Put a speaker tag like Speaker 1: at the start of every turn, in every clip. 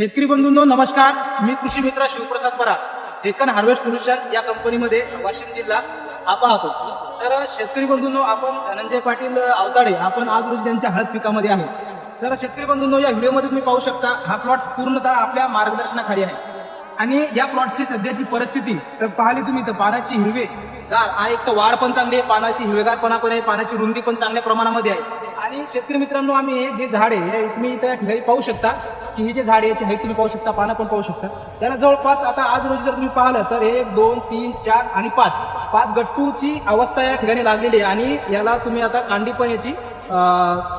Speaker 1: शेतकरी बंधूंनो नमस्कार. मी कृषी मित्र शिवप्रसाद पराग. डेक्कन हार्वेस्ट सोल्युशन या कंपनीमध्ये वाशिम जिल्हा हा तर शेतकरी बंधूंनो आपण धनंजय पाटील अवताडे आपण आज रोजी त्यांच्या हळद पिकामध्ये आहे. तर शेतकरी बंधूंनो या व्हिडिओमध्ये तुम्ही पाहू शकता हा प्लॉट पूर्णतः आपल्या मार्गदर्शनाखाली आहे. आणि या प्लॉटची सध्याची परिस्थिती तर पाहिली तुम्ही तर पानाची हिरवे गार. आणि एक तर वाढ पण चांगली आहे पानाची हिरवेगारपणा पण आहे पानाची रुंदी पण चांगल्या प्रमाणामध्ये आहे. आणि शेतकरी मित्रांनो आम्ही हे जे झाड आहे हे तुम्ही त्या ठिकाणी पाहू शकता की ही जे झाड आहे याची हाईट तुम्ही पाहू शकता पानं पण पाहू शकता. त्याला जवळपास आता आज रोजी जर तुम्ही पाहिलं तर एक दोन तीन चार आणि पाच पाच गट्टूची अवस्था या ठिकाणी लागलेली आहे. आणि याला तुम्ही आता कांडी पण याची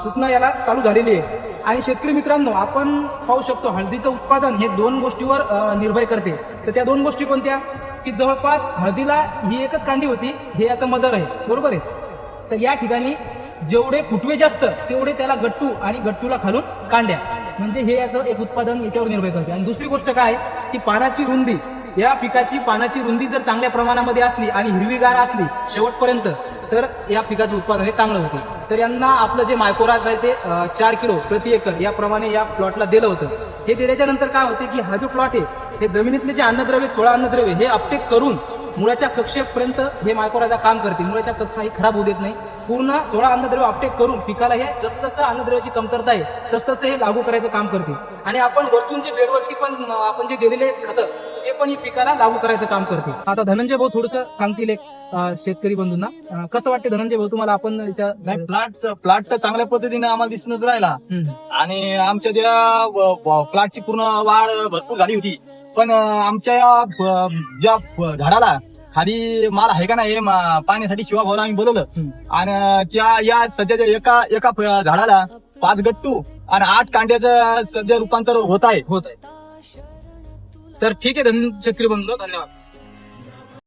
Speaker 1: सुटणं याला चालू झालेली आहे. आणि शेतकरी मित्रांनो आपण पाहू शकतो हळदीचं उत्पादन हे दोन गोष्टीवर निर्भय करते. तर त्या दोन गोष्टी कोणत्या? की जवळपास हळदीला ही एकच कांडी होती हे याचं मदर आहे. बरोबर आहे? तर या ठिकाणी जेवढे फुटवे जास्त तेवढे त्याला गट्टू आणि गट्टूला खालून कांड्या. म्हणजे हे याचं एक उत्पादन याच्यावर निर्भय करते. आणि दुसरी गोष्ट काय की पानाची रुंदी. या पिकाची पानाची रुंदी जर चांगल्या प्रमाणामध्ये असली आणि हिरवीगार असली शेवटपर्यंत तर या पिकाचे उत्पादन हे चांगलं होते. तर यांना आपलं जे मायकोराज आहे ते चार किलो प्रति एकर याप्रमाणे या प्लॉटला दिलं होतं. हे दिल्याच्या नंतर काय होते की हा जो प्लॉट आहे हे जमिनीतले जे अन्नद्रव्य सोळा अन्नद्रव्य हे अपटेक करून मुळाच्या कक्षेपर्यंत हे मायकोराजा काम करते. मुळाच्या कक्षा ही खराब होऊ देत नाही. पूर्ण सोळा अन्नद्रव्य अपटेक करून पिकाला हे जसतसं अन्नद्रव्याची कमतरता आहे तसतसं हे लागू करायचं काम करते. आणि आपण वरतून जे बेडवरती पण आपण जे दिलेले खतं ते पण ही पिकाला लागू करायचं काम करते. आता धनंजय भाऊ थोडस सांगतील एक शेतकरी बंधूंना. कसं वाटते धनंजय भाऊ? तुम्हाला आपण
Speaker 2: नाही प्लॉट प्लॉट तर चांगल्या पद्धतीने आम्हाला दिसूनच राहिला. आणि आमच्या त्या प्लॉटची पूर्ण वाढ भरपूर झाली होती. पण आमच्या ज्या झाडाला खाली माल आहे का नाही हे पाहण्यासाठी शिवा भाऊला आम्ही बोलवलं. आणि त्या या सध्याच्या एका एका झाडाला पाच गट्टू आणि आठ कांड्याचं सध्या रूपांतर होत आहे.
Speaker 1: होत आहे. तर ठीक आहे धन शेतकरी बंधू धन्यवाद.